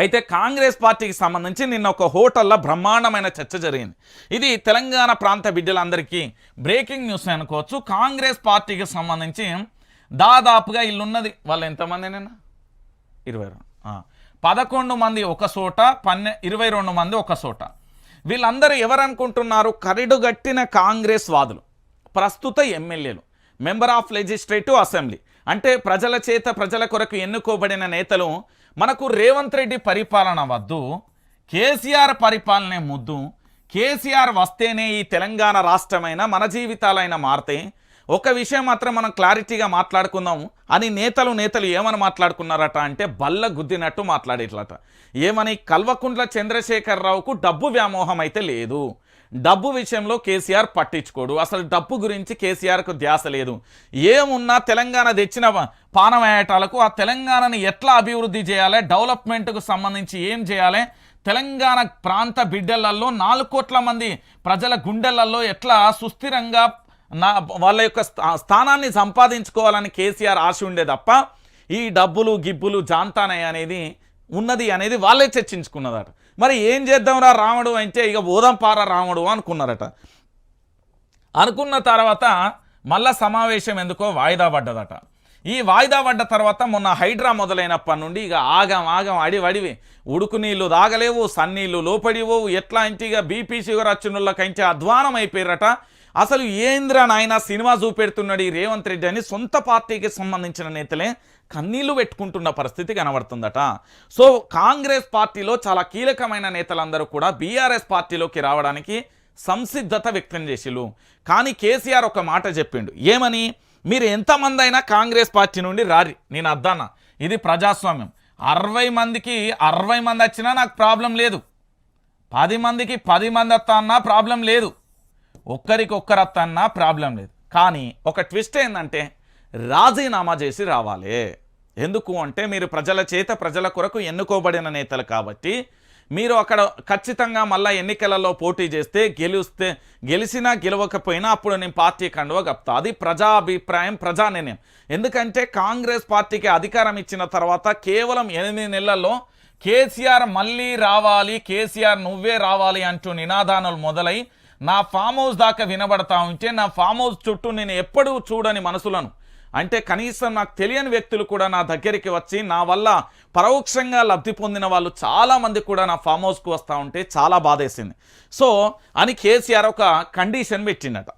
అయితే కాంగ్రెస్ పార్టీకి సంబంధించి నిన్న ఒక హోటల్లో బ్రహ్మాండమైన చర్చ జరిగింది. ఇది తెలంగాణ ప్రాంత బిడ్డలందరికీ బ్రేకింగ్ న్యూస్ అనుకోవచ్చు. కాంగ్రెస్ పార్టీకి సంబంధించి దాదాపుగా ఇల్లున్నది వాళ్ళు ఎంతమంది నిన్న? ఇరవై రెండు. పదకొండు మంది ఒక చోట పన్నె ఇరవై రెండు మంది ఒక చోట. వీళ్ళందరూ ఎవరనుకుంటున్నారు? కరిడుగట్టిన కాంగ్రెస్ వాదులు ప్రస్తుత ఎమ్మెల్యేలు మెంబర్ ఆఫ్ లెజిస్లేటివ్ అసెంబ్లీ. అంటే ప్రజల చేత ప్రజల కొరకు ఎన్నుకోబడిన నేతలు మనకు రేవంత్ రెడ్డి పరిపాలన వద్దు కేసీఆర్ పరిపాలనే ముద్దు కేసీఆర్ వస్తేనే ఈ తెలంగాణ రాష్ట్రమైన మన జీవితాలైనా మారితే ఒక విషయం మాత్రం మనం క్లారిటీగా మాట్లాడుకుందాం. అని నేతలు నేతలు ఏమని మాట్లాడుకున్నారట అంటే బల్ల గుద్దినట్టు మాట్లాడేట్లట. ఏమని కల్వకుంట్ల చంద్రశేఖరరావుకు డబ్బు వ్యామోహం అయితే లేదు. డబ్బు విషయంలో కేసీఆర్ పట్టించుకోడు. అసలు డబ్బు గురించి కేసీఆర్కు ధ్యాస లేదు. ఏమున్నా తెలంగాణ తెచ్చిన పానమేయటాలకు ఆ తెలంగాణని ఎట్లా అభివృద్ధి చేయాలి? డెవలప్మెంట్కు సంబంధించి ఏం చేయాలి? తెలంగాణ ప్రాంత బిడ్డలలో నాలుగు కోట్ల మంది ప్రజల గుండెలలో ఎట్లా సుస్థిరంగా నా వాళ్ళ యొక్క స్థా- స్థానాన్ని సంపాదించుకోవాలని కేసీఆర్ ఆశ ఉండే తప్ప ఈ డబ్బులు గిబ్బులు జాంతానయ్య అనేది ఉన్నది అనేది వాళ్ళే చర్చించుకున్నదట. మరి ఏం చేద్దాంరా రాముడు అంటే ఇక ఓదంపార రాముడు అనుకున్నారట. అనుకున్న తర్వాత మళ్ళా సమావేశం ఎందుకో వాయిదా పడ్డదట. ఈ వాయిదా పడ్డ తర్వాత మొన్న హైడ్రా మొదలైనప్పటి నుండి ఇక ఆగం ఆగం అడివడివి ఉడుకు నీళ్ళు దాగలేవు సన్నీళ్ళు లోపడివు ఎట్లా అంటే ఇక బీపీ షుగర్ వచ్చినోళ్ళకంటే అధ్వానం అయిపోయారట అసలు ఏంద్ర నాయన సినిమా చూపెడుతున్నాడు ఈ రేవంత్ రెడ్డి అని సొంత పార్టీకి సంబంధించిన నేతలే. కన్నీళ్ళు పెట్టుకుంటున్న పరిస్థితి కనబడుతుందట. సో కాంగ్రెస్ పార్టీలో చాలా కీలకమైన నేతలందరూ కూడా బీఆర్ఎస్ పార్టీలోకి రావడానికి సంసిద్ధత వ్యక్తం చేసిలు కానీ కేసీఆర్ ఒక మాట చెప్పిండు. ఏమని? మీరు ఎంతమంది అయినా కాంగ్రెస్ పార్టీ నుండి రారి. నేను అద్దాన ఇది ప్రజాస్వామ్యం. అరవై మందికి అరవై మంది వచ్చినా నాకు ప్రాబ్లం లేదు. పది మందికి పది మంది వస్తా అన్నా ప్రాబ్లం లేదు. ఒక్కరికి ఒక్కరు వస్తా అన్నా ప్రాబ్లం లేదు. కానీ ఒక ట్విస్ట్ ఏంటంటే రాజీనామా చేసి రావాలి. ఎందుకు అంటే మీరు ప్రజల చేత ప్రజల కొరకు ఎన్నుకోబడిన నేతలు కాబట్టి మీరు అక్కడ ఖచ్చితంగా మళ్ళీ ఎన్నికలలో పోటీ చేస్తే గెలిస్తే గెలిచినా గెలవకపోయినా అప్పుడు నేను పార్టీ కండువ గప్తా అది ప్రజా అభిప్రాయం ప్రజా నిర్ణయం ఎందుకంటే కాంగ్రెస్ పార్టీకి అధికారం ఇచ్చిన తర్వాత కేవలం ఎనిమిది నెలల్లో కేసీఆర్ మళ్ళీ రావాలి కేసీఆర్ నువ్వే రావాలి అంటూ నినాదానాలు మొదలై నా ఫామ్ హౌస్ దాకా వినబడతా ఉంటే నా ఫామ్ హౌస్ చుట్టూ నేను ఎప్పుడూ చూడని మనసులను అంటే కనీసం నాకు తెలియని వ్యక్తులు కూడా నా దగ్గరికి వచ్చి నా వల్ల పరోక్షంగా లబ్ధి పొందిన వాళ్ళు చాలామంది కూడా నా ఫామ్ హౌస్కు వస్తూ ఉంటే చాలా బాధేసింది. సో అని కేసీఆర్ ఒక కండిషన్ పెట్టిండట.